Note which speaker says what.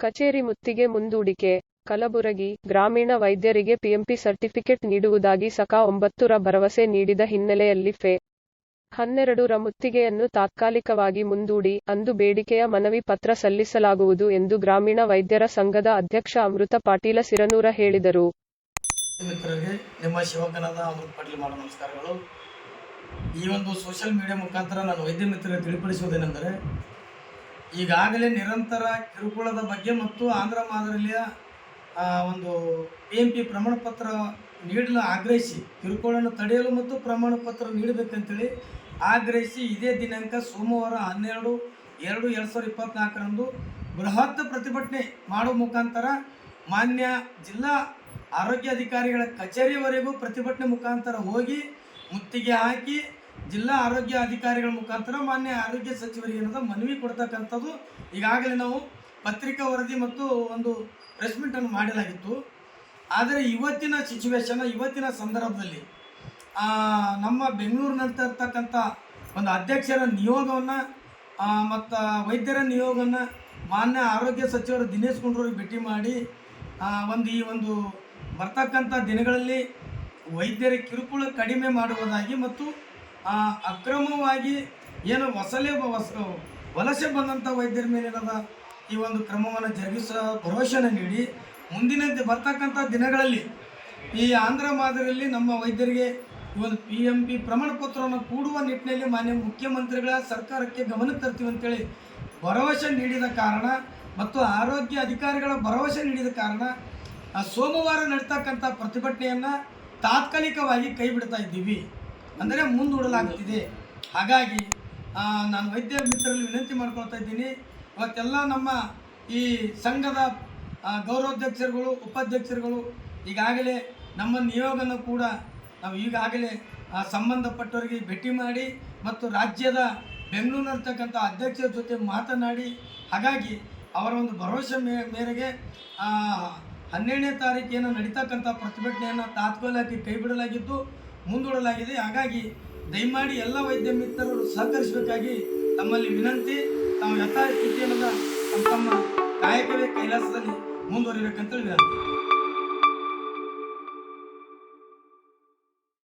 Speaker 1: ಕಚೇರಿ ಮುತ್ತಿಗೆ ಮುಂದೂಡಿಕೆ ಕಲಬುರಗಿ ಗ್ರಾಮೀಣ ವೈದ್ಯರಿಗೆ ಪಿಎಂಪಿ ಸರ್ಟಿಫಿಕೇಟ್ ನೀಡುವುದಾಗಿ ಸಕಾ ಒಂಬತ್ತು ರ ಭರವಸೆ ನೀಡಿದ ಹಿನ್ನೆಲೆಯಲ್ಲಿ ಫೆ. ಹನ್ನೆರಡು ರ ಮುತ್ತಿಗೆಯನ್ನು ತಾತ್ಕಾಲಿಕವಾಗಿ ಮುಂದೂಡಿ, ಅಂದು ಬೇಡಿಕೆಯ ಮನವಿ ಪತ್ರ ಸಲ್ಲಿಸಲಾಗುವುದು ಎಂದು ಗ್ರಾಮೀಣ ವೈದ್ಯರ ಸಂಘದ ಅಧ್ಯಕ್ಷ ಅಮೃತ ಪಾಟೀಲ ಸಿರನೂರ ಹೇಳಿದರು.
Speaker 2: ನಿಮ್ಮ ಶಿವಕನದ ಅಮೃತ ಪಾಟೀಲ್ ಮಾಡೋ ನಮಸ್ಕಾರಗಳು ಈ ಒಂದು ಸೋಷಿಯಲ್ ಮೀಡಿಯಾ ಮುಖಾಂತರ ನಾನು ವೈದ್ಯ ಮಿತ್ರರಿಗೆ ತಿಳಿಪಡಿಸುವುದೇನೆಂದರೆ ಈಗಾಗಲೇ ನಿರಂತರ ಕಿರುಕುಳದ ಬಗ್ಗೆ ಮತ್ತು ಆಂಧ್ರ ಮಾದರಿಯ ಒಂದು ಪಿ ಎಂ ಪಿ ಪ್ರಮಾಣ ಪತ್ರ ನೀಡಲು ಆಗ್ರಹಿಸಿ, ಕಿರುಕುಳನ್ನು ತಡೆಯಲು ಮತ್ತು ಪ್ರಮಾಣ ಪತ್ರ ನೀಡಬೇಕಂತೇಳಿ ಆಗ್ರಹಿಸಿ ಇದೇ ದಿನಾಂಕ ಸೋಮವಾರ ಹನ್ನೆರಡು, ಎರಡು ಎರಡು ಸಾವಿರದ ಇಪ್ಪತ್ತ್ನಾಲ್ಕರಂದು ಬೃಹತ್ ಪ್ರತಿಭಟನೆ ಮಾಡುವ ಮುಖಾಂತರ ಮಾನ್ಯ ಜಿಲ್ಲಾ ಆರೋಗ್ಯಾಧಿಕಾರಿಗಳ ಕಚೇರಿವರೆಗೂ ಪ್ರತಿಭಟನೆ ಮುಖಾಂತರ ಹೋಗಿ ಮುತ್ತಿಗೆ ಹಾಕಿ ಜಿಲ್ಲಾ ಆರೋಗ್ಯ ಅಧಿಕಾರಿಗಳ ಮುಖಾಂತರ ಮಾನ್ಯ ಆರೋಗ್ಯ ಸಚಿವರಿಗೆ ಏನದ ಮನವಿ ಕೊಡ್ತಕ್ಕಂಥದ್ದು ಈಗಾಗಲೇ ನಾವು ಪತ್ರಿಕಾ ವರದಿ ಮತ್ತು ಒಂದು ಪ್ರೆಸ್ ಮೀಟನ್ನು ಮಾಡಲಾಗಿತ್ತು. ಆದರೆ ಇವತ್ತಿನ ಸಿಚುವೇಶನ್ ಇವತ್ತಿನ ಸಂದರ್ಭದಲ್ಲಿ ನಮ್ಮ ಬೆಂಗಳೂರಿನಂತ ಇರ್ತಕ್ಕಂಥ ಒಂದು ಅಧ್ಯಕ್ಷರ ನಿಯೋಗವನ್ನು ಮತ್ತು ವೈದ್ಯರ ನಿಯೋಗವನ್ನು ಮಾನ್ಯ ಆರೋಗ್ಯ ಸಚಿವರು ದಿನೇಶ್ ಗುಂಡೂರಿಗೆ ಭೇಟಿ ಮಾಡಿ ಒಂದು ಈ ಒಂದು ಬರ್ತಕ್ಕಂಥ ದಿನಗಳಲ್ಲಿ ವೈದ್ಯರ ಕಿರುಕುಳ ಕಡಿಮೆ ಮಾಡುವುದಾಗಿ ಮತ್ತು ಆ, ಅಕ್ರಮವಾಗಿ ಏನು ವಸಲೆ ವಸ ವಲಸೆ ಬಂದಂಥ ವೈದ್ಯರ ಮೇಲೆ ಏನದ ಈ ಒಂದು ಕ್ರಮವನ್ನು ಜರುಗಿಸೋ ಭರವಸೆಯನ್ನು ನೀಡಿ ಮುಂದಿನ ಬರ್ತಕ್ಕಂಥ ದಿನಗಳಲ್ಲಿ ಈ ಆಂಧ್ರ ಮಾದರಿಯಲ್ಲಿ ನಮ್ಮ ವೈದ್ಯರಿಗೆ ಈ ಒಂದು ಪಿ ಎಂ ಪಿ ಪ್ರಮಾಣ ಪತ್ರವನ್ನು ಕೂಡುವ ನಿಟ್ಟಿನಲ್ಲಿ ಮಾನ್ಯ ಮುಖ್ಯಮಂತ್ರಿಗಳ ಸರ್ಕಾರಕ್ಕೆ ಗಮನ ತರ್ತೀವಿ ಅಂತೇಳಿ ಭರವಸೆ ನೀಡಿದ ಕಾರಣ ಮತ್ತು ಆರೋಗ್ಯ ಅಧಿಕಾರಿಗಳ ಭರವಸೆ ನೀಡಿದ ಕಾರಣ ಸೋಮವಾರ ನಡೀತಕ್ಕಂಥ ಪ್ರತಿಭಟನೆಯನ್ನು ತಾತ್ಕಾಲಿಕವಾಗಿ ಕೈ ಬಿಡ್ತಾ ಇದ್ದೀವಿ. ಅಂದರೆ ಮುಂದೂಡಲಾಗುತ್ತಿದೆ ಹಾಗಾಗಿ ನಾನು ವೈದ್ಯ ಮಿತ್ರರಲ್ಲಿ ವಿನಂತಿ ಮಾಡ್ಕೊಳ್ತಾ ಇದ್ದೀನಿ. ಇವತ್ತೆಲ್ಲ ನಮ್ಮ ಈ ಸಂಘದ ಗೌರವಾಧ್ಯಕ್ಷರುಗಳು, ಉಪಾಧ್ಯಕ್ಷರುಗಳು ಈಗಾಗಲೇ ನಮ್ಮ ನಿಯೋಗನ ಕೂಡ ನಾವು ಈಗಾಗಲೇ ಸಂಬಂಧಪಟ್ಟವರಿಗೆ ಭೇಟಿ ಮಾಡಿ ಮತ್ತು ರಾಜ್ಯದ ಬೆಂಗಳೂರಿನರ್ತಕ್ಕಂಥ ಅಧ್ಯಕ್ಷರ ಜೊತೆ ಮಾತನಾಡಿ, ಹಾಗಾಗಿ ಅವರ ಒಂದು ಭರವಸೆ ಮೇ, ಮೇರೆಗೆ ಹನ್ನೆರಡನೇ ತಾರೀಕೇನು ನಡೀತಕ್ಕಂಥ ಪ್ರತಿಭಟನೆಯನ್ನು ತಾತ್ಕಾಲಿಕವಾಗಿ ಕೈ ಬಿಡಲಾಗಿದ್ದು ಮುಂದೂಡಲಾಗಿದೆ. ಹಾಗಾಗಿ ದಯಮಾಡಿ ಎಲ್ಲ ವೈದ್ಯ ಮಿತ್ರರು ಸಹಕರಿಸಬೇಕಾಗಿ ತಮ್ಮಲ್ಲಿ ವಿನಂತಿ, ತಮ್ಮ ಯಥಾಸ್ಥಿತಿಯನ್ನು ತಮ್ಮ ಕಾಯಕವೇ ಕೈಲಾಸದಲ್ಲಿ ಮುಂದುವರಿಬೇಕಂತೇಳಿ ವಿನಂತಿ.